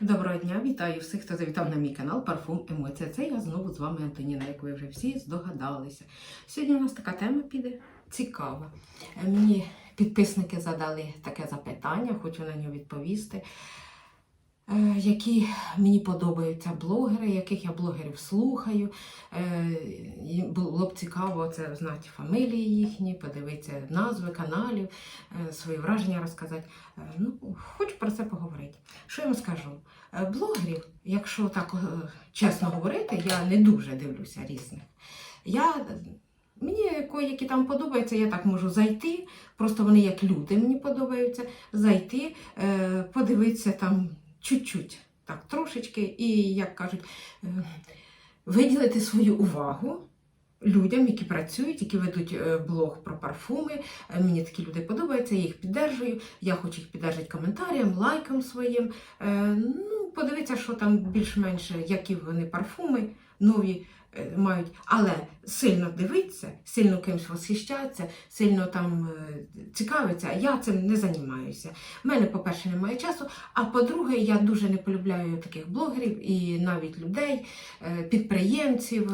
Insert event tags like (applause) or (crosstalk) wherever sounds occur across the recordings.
Доброго дня, вітаю всіх, хто завітав на мій канал Парфум Емоція. Це я знову з вами Антоніна, як ви вже всі здогадалися. Сьогодні у нас така тема піде цікава. Мені підписники задали таке запитання, хочу на нього відповісти. Е, Які мені подобаються блогери, яких я блогерів слухаю. Е, Було б цікаво це знати фамілії їхні, подивитися назви каналів, е, свої враження розказати. Ну, хочу про це поговорити. Що я вам скажу? Блогерів, якщо так чесно говорити, я не дуже дивлюся різних. Я, мені кої, які там подобаються, я так можу зайти, просто вони як люди мені подобаються, зайти, подивитися там чуть-чуть, так, трошечки, і, як кажуть, е, виділити свою увагу. Людям, які працюють, які ведуть е, блог про парфуми. Е, Мені такі люди подобаються, я їх піддержую. Я хочу їх піддержати коментарям, лайком своїм. Ну, подивитися, що там більш-менш, які вони парфуми нові е, мають. Але сильно дивитися, сильно кимось восхищатися, сильно там е, цікавиться. Я цим не займаюся. У мене, по-перше, немає часу. А по-друге, я дуже не полюбляю таких блогерів і навіть людей, е, підприємців,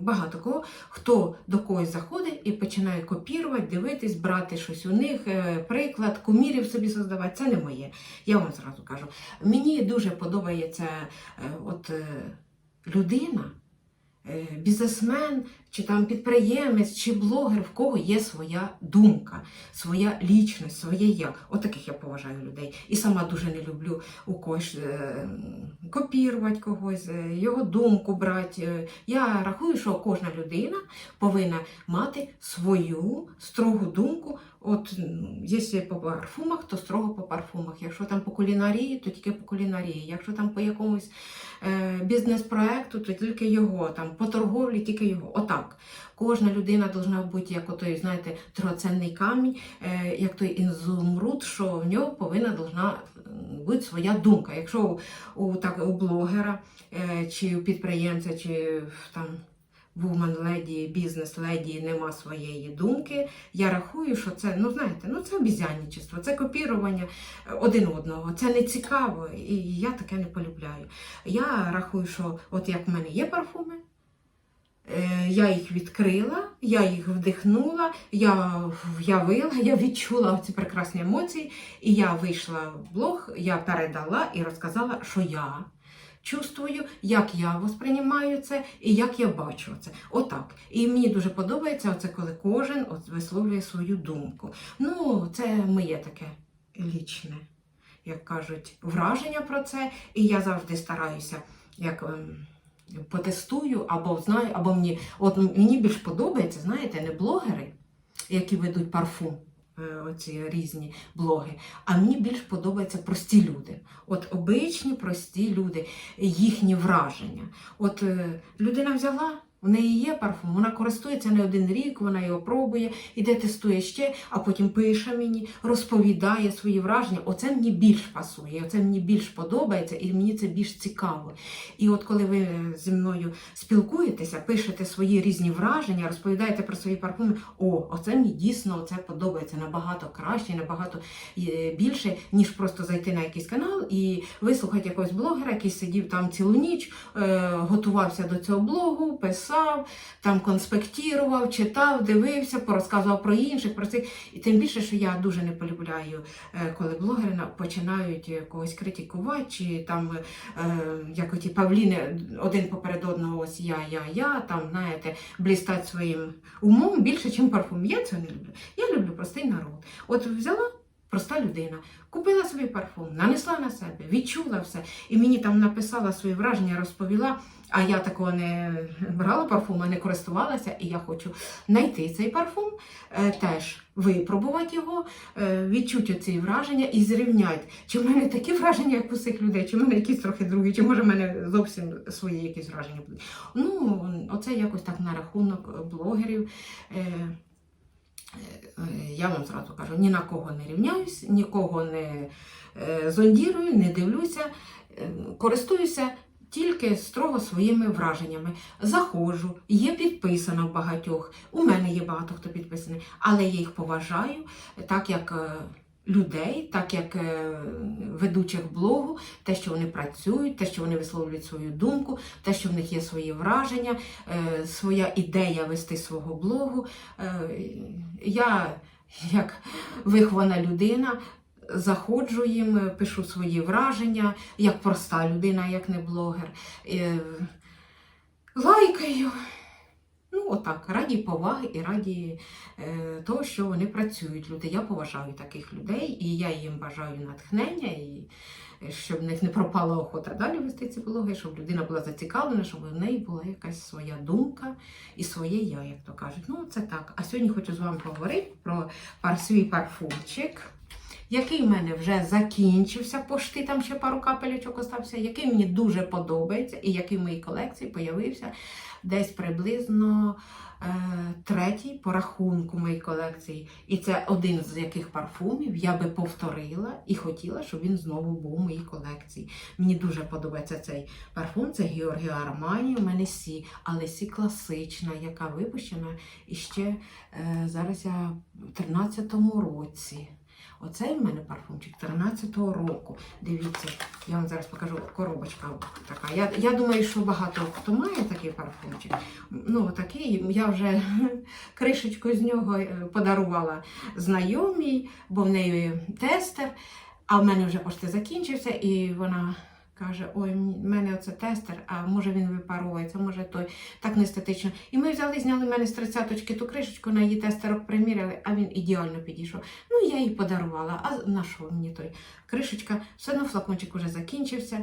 багато кого, хто до когось заходить і починає копірувати, дивитись, брати щось у них, приклад, кумірів собі создавати. Це не моє. Я вам зразу кажу. Мені дуже подобається от людина. Е, Бізнесмен, чи там підприємець, чи блогер, в кого є своя думка, своя лічність, своє я. Отаких я поважаю людей. І сама дуже не люблю у когось е, копірувати когось, е, його думку брати. Е, Я рахую, що кожна людина повинна мати свою строгу думку. От якщо по парфумах, то строго по парфумах. Якщо там по кулінарії, то тільки по кулінарії. Якщо там по якомусь е, бізнес-проекту, то тільки його, там по торговлі, тільки його. Отак. Кожна людина повинна бути як отой, знаєте, дорогоцінний камінь, е, як той інзумруд, що в нього повинна должна бути своя думка. Якщо у, у, так, у блогера е, чи у підприємця, чи там. Вумен леді, бізнес леді нема своєї думки. Я рахую, що це, ну знаєте, ну це обізянничество, це копірування е, один одного. Це не цікаво, і я таке не полюбляю. Я рахую, що от як в мене є парфуми, я їх відкрила, я їх вдихнула, я в'явила, я відчула ці прекрасні емоції, і я вийшла в блог, я передала і розказала, що я чувствую, як я восприймаю це і як я бачу це. Отак. І мені дуже подобається оце, коли кожен от висловлює свою думку. Ну, це моє таке лічне, як кажуть, враження про це. І я завжди стараюся, як. Потестую або знаю, або мені от мені більш подобається, знаєте, не блогери, які ведуть парфум, е, оці різні блоги, а мені більш подобаються прості люди. От обичні прості люди, їхні враження. От е, людина взяла. В неї є парфум, вона користується не один рік, вона його пробує, іде тестує ще, а потім пише мені, розповідає свої враження. Оце мені більш пасує, оце мені більш подобається і мені це більш цікаво. І от коли ви зі мною спілкуєтеся, пишете свої різні враження, розповідаєте про свої парфуми, о, оце мені дійсно це подобається набагато краще, набагато е, більше, ніж просто зайти на якийсь канал і вислухати якогось блогера, який сидів там цілу ніч, е, готувався до цього блогу, писав, там конспектував, читав, дивився, порозказував про інших, про цих. І тим більше, що я дуже не полюбляю, е, коли блогери починають е, когось критикувати, чи там е, як оті павліни один поперед одного, ось я, я, я, там, знаєте, блістати своїм умом більше, ніж парфум. Я цього не люблю. Я люблю простий народ. От взяла. Проста людина купила собі парфум, нанесла на себе, відчула все. І мені там написала свої враження, розповіла. А я такого не брала парфум, а не користувалася, і я хочу знайти цей парфум, е, теж випробувати його, е, відчути ці враження і зрівняти, чи в мене такі враження, як у цих людей, чи в мене якісь трохи другі, чи може в мене зовсім свої якісь враження будуть. Ну, оце якось так на рахунок блогерів. Е, Я вам зразу кажу, ні на кого не рівняюсь, нікого не е, зондірую, не дивлюся, е, користуюся тільки строго своїми враженнями. Заходжу, є підписано в багатьох. У мене є багато хто підписаний, але я їх поважаю, так як людей, так як е, ведучих блогу, те, що вони працюють, те, що вони висловлюють свою думку, те, що в них є свої враження, е, своя ідея вести свого блогу. Е, Я, як вихована людина, заходжу їм, пишу свої враження, як проста людина, як не блогер. Лайкаю. Ну, отак, раді поваги і раді е, того, що вони працюють. Люди. Я поважаю таких людей, і я їм бажаю натхнення, і е, щоб в них не пропала охота далі вести ці блоги, щоб людина була зацікавлена, щоб в неї була якась своя думка і своє я, як то кажуть. Ну, це так. А сьогодні хочу з вами поговорити про пар свій парфумчик. Який в мене вже закінчився, пошти там ще пару капелечок остався, який мені дуже подобається, і який в моїй колекції появився десь приблизно е, третій по рахунку моєї колекції. І це один з яких парфумів я би повторила і хотіла, щоб він знову був у моїй колекції. Мені дуже подобається цей парфум. Це Георгіо Армані. У мене Сі, але Сі класична, яка випущена іще е, зараз я в 13-му році. Оцей в мене парфумчик 13-го року. Дивіться, я вам зараз покажу коробочка така. Я, я думаю, що багато хто має такий парфумчик. Ну, такий. Я вже (laughs) кришечку з нього е, подарувала знайомій, бо в неї тестер, а в мене вже пошти закінчився, і вона. Каже, ой, в мене оце тестер, а може він випаровується, може той так не естетично. І ми взяли, зняли в мене з тридцяточки ту кришечку, на її тестерок приміряли, а він ідеально підійшов. Ну, я їй подарувала. А на що мені той кришечка? Все одно флакончик уже закінчився.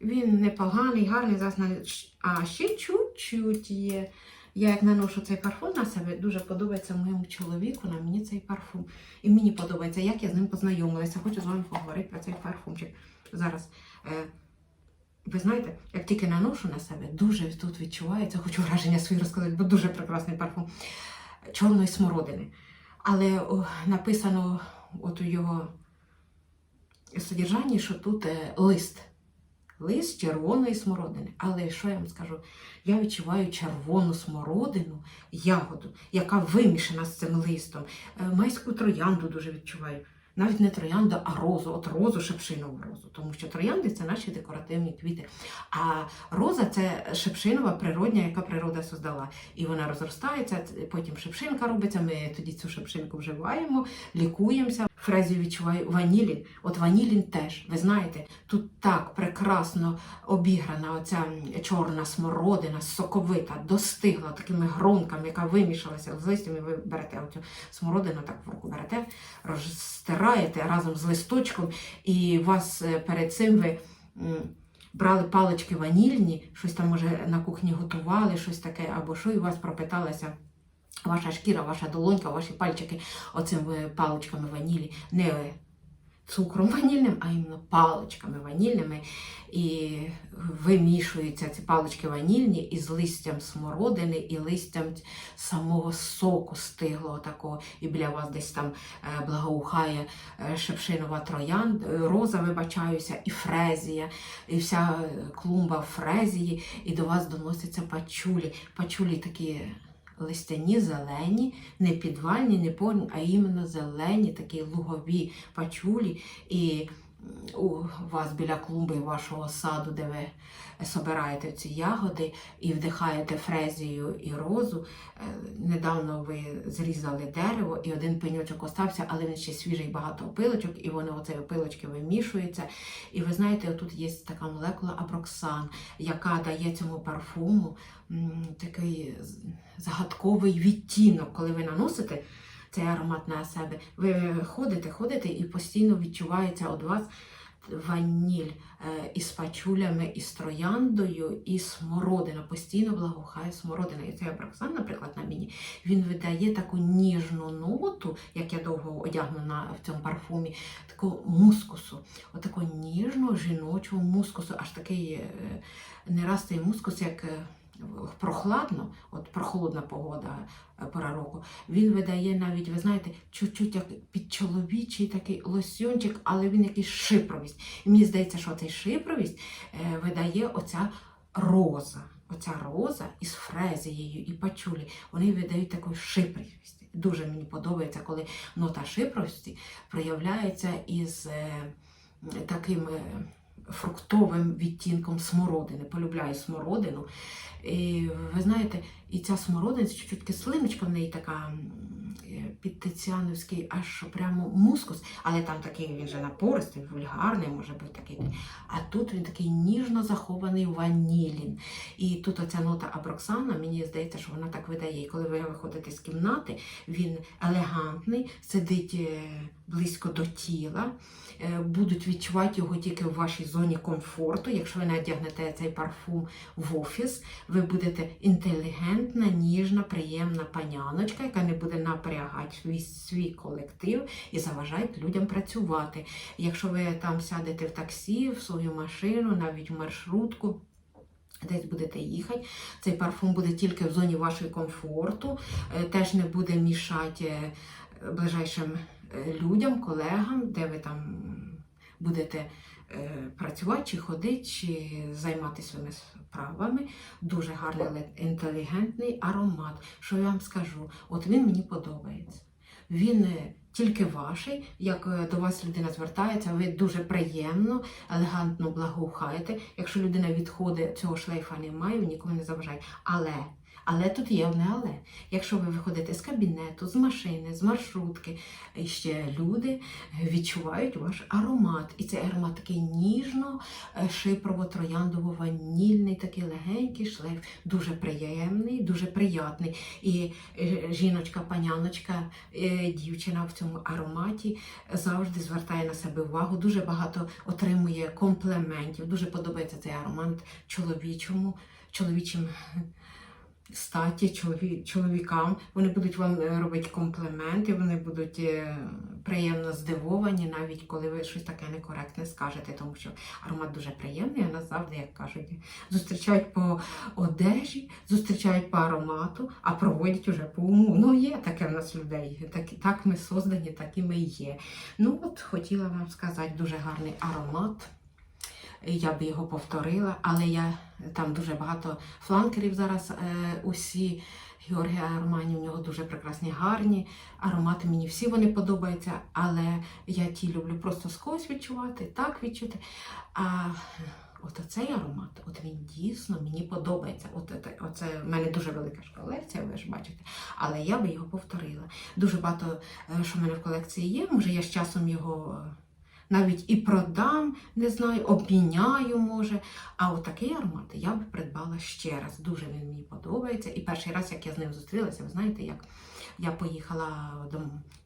Він непоганий, гарний, зараз а ще чуть-чуть є. Я як наношу цей парфум на себе, дуже подобається моєму чоловіку, на мені цей парфум. І мені подобається, як я з ним познайомилася. Хочу з вами поговорити про цей парфумчик. Зараз. Ви знаєте, як тільки наношу на себе, дуже тут відчувається, хочу враження свої розказати, бо дуже прекрасний парфум чорної смородини. Але о, написано от у його содержанні, що тут е, лист. Лист червоної смородини. Але що я вам скажу? Я відчуваю червону смородину, ягоду, яка вимішана з цим листом. Е, Майську троянду дуже відчуваю. Навіть не троянда, а розу, от розу, шепшинову розу. Тому що троянди це наші декоративні квіти. А роза це шепшинова природня, яка природа создала. І вона розростається, потім шепшинка робиться. Ми тоді цю шепшинку вживаємо, лікуємося. Фрезі відчуваю ванілін. От ванілін теж, ви знаєте, тут так прекрасно обіграна оця чорна смородина, соковита, достигла такими гронками, яка вимішалася з листям, і ви берете оцю смородину, так в руку берете, розтираєте разом з листочком, і вас е, перед цим ви. Брали палички ванільні, щось там, може, на кухні готували, щось таке, або що, і у вас пропиталася ваша шкіра, ваша долонька, ваші пальчики оцими паличками ванілі, не цукром ванільним, а іменно паличками ванільними. І вимішуються ці палички ванільні із листям смородини і листям самого соку стиглого такого. І біля вас десь там е, благоухає е, шепшинова троян, е, роза, вибачаюся, і фрезія, і вся клумба фрезії, і до вас доносяться пачулі. Пачулі такі листяні, зелені, не підвальні, не повні, а іменно зелені, такі лугові пачулі. І у вас біля клумби вашого саду, де ви собираєте ці ягоди і вдихаєте фрезію і розу. Е, Недавно ви зрізали дерево, і один пеньочок остався, але він ще свіжий багато опилочок, і вони оцей опилочки вимішуються. І ви знаєте, тут є така молекула апроксан, яка дає цьому парфуму такий загадковий відтінок, коли ви наносите цей аромат на себе. Ви ходите, ходите і постійно відчувається від вас ваніль е, із пачулями, із трояндою, і смородина. Постійно благоухає смородина. І цей абраксан, наприклад, на мені, він видає таку ніжну ноту, як я довго одягнена в цьому парфумі, такого мускусу, отакого ніжного жіночого мускусу, аж такий е, не раз цей мускус, як. Прохладно, от прохолодна погода е, пора року, він видає навіть, ви знаєте, чуть-чуть як підчоловічий такий лосьончик, але він якийсь шипровість. І мені здається, що цей шипровість е, видає оця роза. Оця роза із фрезією і пачулі, вони видають таку шипровість. Дуже мені подобається, коли нота шипрості проявляється із е, таким е, фруктовим відтінком смородини. Полюбляю смородину. І, ви знаєте, і ця смородина, чуть-чуть кислиночка в неї така під тиціановський, аж прямо мускус, але там такий він же напористий, вульгарний, може бути такий. А тут він такий ніжно захований ванілін. І тут оця нота Аброксана, мені здається, що вона так видає. І коли ви виходите з кімнати, він елегантний, сидить е, близько до тіла. Е, Будуть відчувати його тільки в вашій зоні комфорту. Якщо ви надягнете цей парфум в офіс, ви будете інтелігентна, ніжна, приємна паняночка, яка не буде напрягати свій, свій колектив і заважають людям працювати. Якщо ви там сядете в таксі, в свою машину, навіть в маршрутку. Десь будете їхати, цей парфум буде тільки в зоні вашого комфорту, е, теж не буде мішати е, ближайшим е, людям, колегам, де ви там будете е, працювати, чи ходити, чи займатися своїми справами. Дуже гарний, інтелігентний аромат. Що я вам скажу? От він мені подобається. Він е, тільки ваший, як е, до вас людина звертається, ви дуже приємно, елегантно благоухаєте. Якщо людина відходить, цього шлейфа немає, він нікому не заважає. Але, але тут є одне але. Якщо ви виходите з кабінету, з машини, з маршрутки, ще люди відчувають ваш аромат. І цей аромат такий ніжно, е, шипрово-трояндово-ванільний, такий легенький шлейф, дуже приємний, дуже приятний. І е, жіночка, паняночка, е, дівчина в цьому ароматі завжди звертає на себе увагу, дуже багато отримує компліментів. Дуже подобається цей аромат чоловічому, чоловічим статі, чолові- чоловікам. Вони будуть вам е, робити компліменти, вони будуть е, приємно здивовані, навіть коли ви щось таке некоректне скажете, тому що аромат дуже приємний, а нас завжди, як кажуть, зустрічають по одежі, зустрічають по аромату, а проводять уже по уму. Ну, є таке в нас людей. Так, так ми создані, так і ми є. Ну, от хотіла вам сказати, дуже гарний аромат. Я би його повторила, але я там дуже багато фланкерів зараз. Е, усі Георгія Армані, у нього дуже прекрасні, гарні аромати. Мені всі вони подобаються, але я ті люблю просто скось відчувати, так відчути. А от оцей аромат, от він дійсно мені подобається. От це, оце в мене дуже велика ж колекція, ви ж бачите, але я би його повторила. Дуже багато, е, що в мене в колекції є. Може, я з часом його. Навіть і продам, не знаю, обміняю, може. А от такий аромат я б придбала ще раз. Дуже він мені подобається. І перший раз, як я з ним зустрілася, ви знаєте, як я поїхала до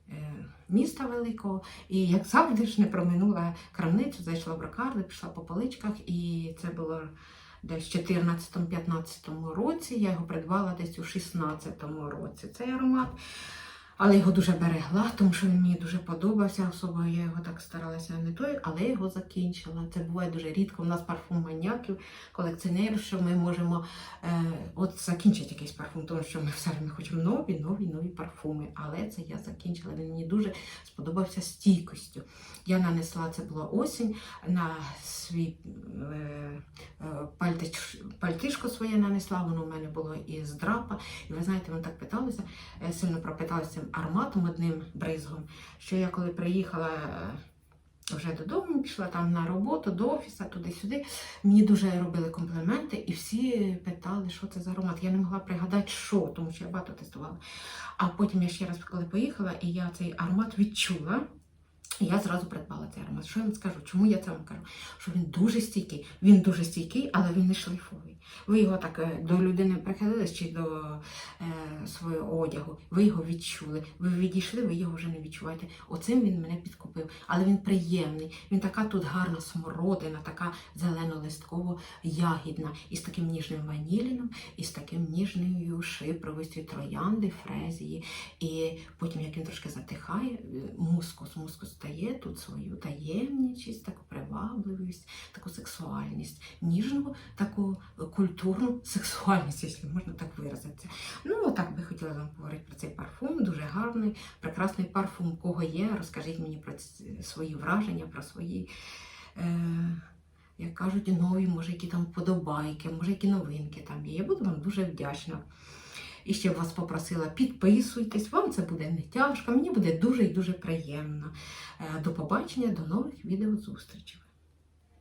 е, міста великого, і як завжди ж не проминула крамницю, зайшла в брокарди, пішла по поличках, і це було. Десь в 14-15 році я його придбала десь у 16-му році. Цей аромат. Але його дуже берегла, тому що він мені дуже подобався. Особливо я його так старалася не той, але його закінчила. Це буває дуже рідко. У нас парфум маньяків, колекціонерів, що ми можемо е, от закінчити якийсь парфум, тому що ми все ми хочемо нові, нові, нові парфуми. Але це я закінчила. Він мені дуже сподобався стійкостю. Я нанесла це була осінь на свій е, е, пальтич, пальтишко своє нанесла. Воно в мене було із драпа. І ви знаєте, вони так питалися, е, сильно пропиталися цим ароматом одним бризгом, що я коли приїхала е, вже додому, пішла там на роботу, до офісу, туди-сюди, мені дуже робили компліменти, і всі питали, що це за аромат. Я не могла пригадати, що, тому що я багато тестувала. А потім я ще раз, коли поїхала, і я цей аромат відчула. Я зразу придбала цей аромат. Що я вам скажу? Чому я це вам кажу? Що він дуже стійкий. Він дуже стійкий, але він не шлейфовий. Ви його так е, до людини прихилились чи до е, свого одягу, ви його відчули. Ви відійшли, ви його вже не відчуваєте. Оцим він мене підкупив. Але він приємний. Він така тут гарна смородина, така зелено-листково ягідна, із таким ніжним ваніліном, з таким ніжною шипровістю троянди, фрезії. І потім, як він трошки затихає, е, мускус, мускус стає тут свою таємничість, таку привабливість, таку сексуальність, ніжну, таку культурну сексуальність, якщо можна так виразитися. Ну, так би хотіла вам говорити про цей парфум. Дуже гарний, прекрасний парфум. Кого є, розкажіть мені про свої враження, про свої. Е- як кажуть, нові, може, які там вподобайки, може, які новинки там є. Я буду вам дуже вдячна. І ще б вас попросила, підписуйтесь, вам це буде не тяжко, мені буде дуже і дуже приємно. Е, До побачення, до нових відеозустрічей.